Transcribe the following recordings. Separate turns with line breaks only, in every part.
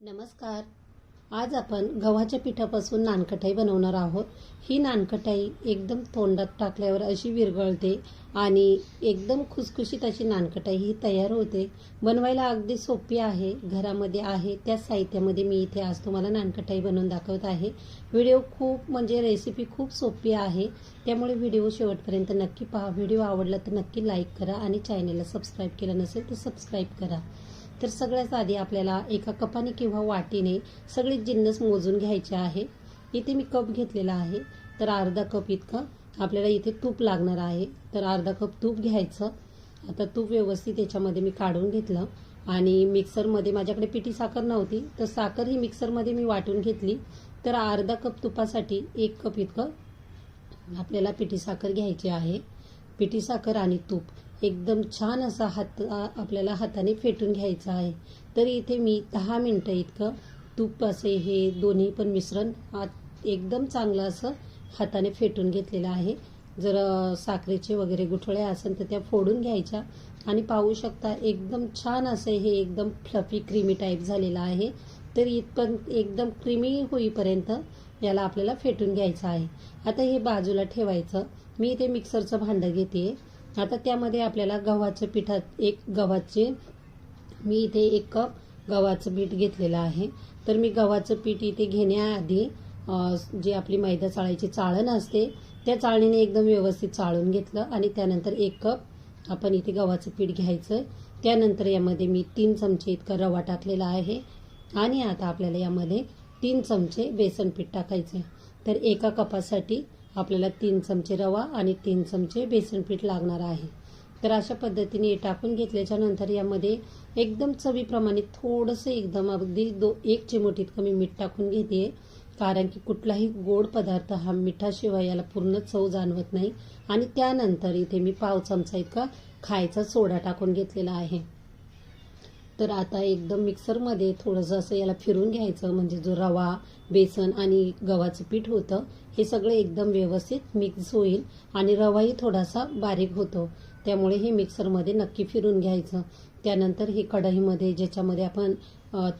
नमस्कार. आज आपण गव्हाच्या पिठापासून नानकटाई बनवणार आहोत. ही नानकटाई एकदम तोंडात टाकल्यावर अशी विरघळते आणि एकदम खुसखुशीत अशी नानकटाई ही तयार होते. बनवायला अगदी सोपी आहे घरामध्ये आहे त्या साहित्यामध्ये मी इथे आज तुम्हाला नानकटाई बनवून दाखवत आहे. व्हिडिओ खूप म्हणजे रेसिपी खूप सोपी आहे. त्यामुळे व्हिडिओ शेवटपर्यंत नक्की पहा. व्हिडिओ आवडला तर नक्की लाईक करा आणि चॅनलला सबस्क्राईब केलं नसेल तर सबस्क्राईब करा. तर सगळ्यात आधी आपल्याला एका कपाने किंवा वाटीने सगळे जिन्नस मोजून घ्यायचे आहे. इथे मी कप घेतलेला आहे. तर अर्धा कप इतकं. आपल्याला इथे तूप लागणार आहे. तर अर्धा कप तूप घ्यायचं. आता तूप व्यवस्थित याच्यामध्ये मी काढून घेतलं. आणि मिक्सरमध्ये माझ्याकडे पिठी साखर नव्हती. तर साखर ही मिक्सरमध्ये मी वाटून घेतली. तर अर्धा कप तुपासाठी एक कप इतकं आपल्याला पिठी साखर घ्यायची आहे. पिठी साखर आणि तूप. एकदम छान असा हात आपल्याला हाताने फेटून घ्यायचं आहे. तर इथे मी दहा मिनटं इतकं तूप असे हे दोन्ही पण मिश्रण आत- एकदम चांगलं असं हाताने फेटून घेतलेलं आहे. जर साखरेचे वगैरे गुठळे असेल तर त्या फोडून घ्यायच्या. आणि पाहू शकता एकदम छान असं हे एकदम फ्लफी क्रीमी टाईप झालेलं आहे. तर इथपण एकदम क्रीमी होईपर्यंत याला आपल्याला फेटून घ्यायचं आहे. आता हे बाजूला ठेवायचं. मी इथे मिक्सरचं भांडं घेते आता त्यामध्ये आपल्याला गव्हाचं पिठात एक गव्हाचे मी इथे एक कप गव्हाचं पीठ घेतलेलं आहे. तर मी गव्हाचं पीठ इथे घेण्याआधी जी आपली मैदा चाळायची चाळण असते त्या चाळणीने एकदम व्यवस्थित चाळून घेतलं आणि त्यानंतर एक कप आपण इथे गव्हाचं पीठ घ्यायचं. त्यानंतर यामध्ये मी तीन चमचे इतका रवा टाकलेला आहे आणि आता आपल्याला यामध्ये तीन चमचे बेसन पीठ टाकायचे तर एका कपासाठी आपल्याला तीन चमचे रवा आणि तीन चमचे बेसन पीठ लागणार आहे. तर अशा पद्धतीने हे टाकून घेतल्याच्या नंतर यामध्ये एकदम चवीप्रमाणे थोडंसं एकदम अगदी दो एक चिमोटीत कमी मी मीठ टाकून घेते. कारण की कुठलाही गोड पदार्थ हा मिठाशिवाय याला पूर्ण चव जाणवत नाही. आणि त्यानंतर इथे मी पाव चमचा इतका खायचा सोडा टाकून घेतलेला आहे. तर आता एकदम मिक्सरमध्ये थोडंसं असं याला फिरून घ्यायचं म्हणजे जो रवा बेसन आणि गव्हाचं पीठ होतं हे सगळं एकदम व्यवस्थित मिक्स होईल आणि रवाही थोडासा बारीक होतो. त्यामुळे हे मिक्सरमध्ये नक्की फिरून घ्यायचं. त्यानंतर हे कढईमध्ये ज्याच्यामध्ये आपण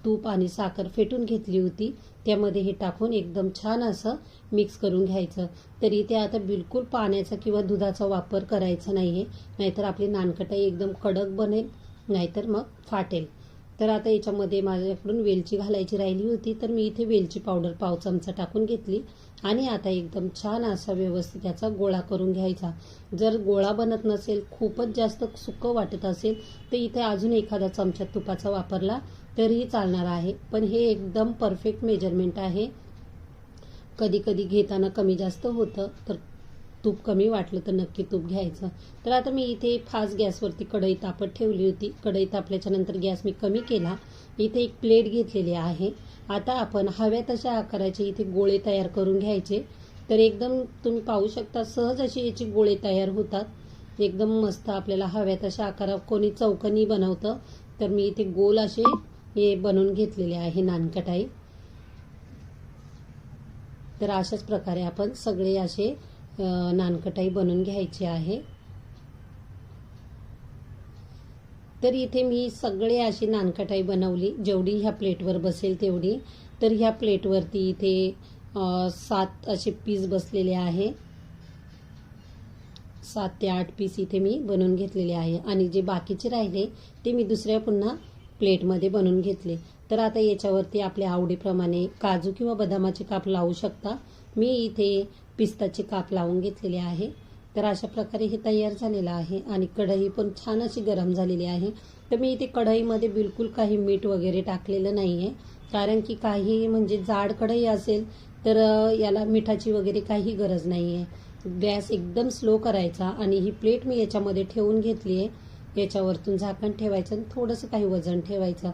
तूप आणि साखर फेटून घेतली होती त्यामध्ये हे टाकून एकदम छान असं मिक्स करून घ्यायचं. तर इथे आता बिलकुल पाण्याचा किंवा दुधाचा वापर करायचा नाही आहे नाहीतर आपली नानकटाई एकदम कडक बनेल. नाहीतर मग फाटेल. तर आता याच्यामध्ये माझ्याकडून वेलची घालायची राहिली होती तर मी इथे वेलची पावडर पाव चमचा टाकून घेतली आणि आता एकदम छान असा व्यवस्थित याचा गोळा करून घ्यायचा. जर गोळा बनत नसेल खूपच जास्त सुकं वाटत असेल तर इथे अजून एखादा चमचा तुपाचा वापरला तरीही चालणार आहे. पण हे एकदम परफेक्ट मेजरमेंट आहे. कधी कधी घेताना कमी जास्त होतं तर तूप कमी वाटलं तर नक्की तूप घ्यायचं. तर आता मी इथे फास्ट गॅसवरती कढई तापत ठेवली होती. कढई तापल्याच्या नंतर गॅस मी कमी केला. इथे एक प्लेट घेतलेली आहे. आता आपण हव्या तशा आकाराचे इथे गोळे तयार करून घ्यायचे. तर एकदम तुम्ही पाहू शकता सहज अशी याची गोळे तयार होतात. एकदम मस्त आपल्याला हव्या तशा आकारा कोणी चौकनी बनवतं तर मी इथे गोल असे हे बनवून घेतलेले आहे नानकटाई. तर अशाच प्रकारे आपण सगळे असे नानकटाई बनवून घ्यायची आहे. तर इथे मी सगळे अशी नानकटाई बनवली. जेवढी ह्या प्लेटवर बसेल तेवढी. तर ह्या प्लेटवरती इथे सात असे पीस बसलेले आहे. सात ते आठ पीस इथे मी बनवून घेतलेले आहे. आणि जे बाकीचे राहिले ते मी दुसऱ्या पुन्हा प्लेटमध्ये बनवून घेतले. तर आता याच्यावरती आपल्या आवडीप्रमाणे काजू किंवा बदामाचे काप लावू शकता. मी इथे पिस्ताचे काप लावून घेतलेले आहे. तर अशा प्रकारे हे तयार झालेलं आहे आणि कढई पण छान अशी गरम झालेली आहे. तर मी इथे कढईमध्ये बिलकुल काही मीठ वगैरे टाकलेलं नाही आहे कारण की काही म्हणजे जाड कढई असेल तर याला मिठाची वगैरे काही गरज नाही आहे गॅस एकदम स्लो करायचा आणि ही प्लेट मी याच्यामध्ये ठेवून घेतली आहे. याच्यावरतून झाकण ठेवायचं आणि थोडंसं काही वजन ठेवायचं.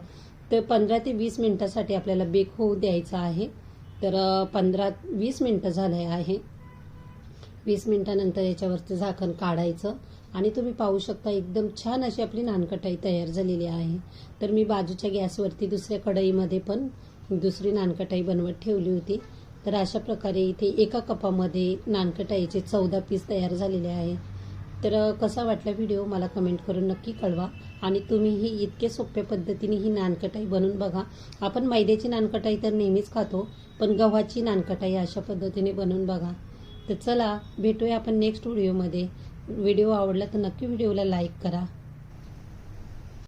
तर पंधरा ते वीस मिनटासाठी आपल्याला बेक होऊ द्यायचं आहे. तर पंधरा वीस मिनटं झाले आहे. वीस मिनिटानंतर याच्यावरचं झाकण काढायचं. आणि तुम्ही पाहू शकता एकदम छान अशी आपली नानकटाई तयार झालेली आहे. तर मी बाजूच्या गॅसवरती दुसऱ्या कढईमध्ये पण दुसरी नानकटाई बनवत ठेवली होती. तर अशा प्रकारे इथे एका कपामध्ये नानकटाईचे चौदा पीस तयार झालेले आहे. तर कसा वाटला व्हिडिओ मला कमेंट करून नक्की कळवा. आणि तुम्हीही इतके सोप्या पद्धतीने ही नानकटाई बनवून बघा. आपण मैद्याची नानकटाई तर नेहमीच खातो पण गव्हाची नानकटाई अशा पद्धतीने बनवून बघा. तर चला भेटूया आपण नेक्स्ट व्हिडिओमध्ये व्हिडिओ आवडला तर नक्की व्हिडिओला लाईक करा.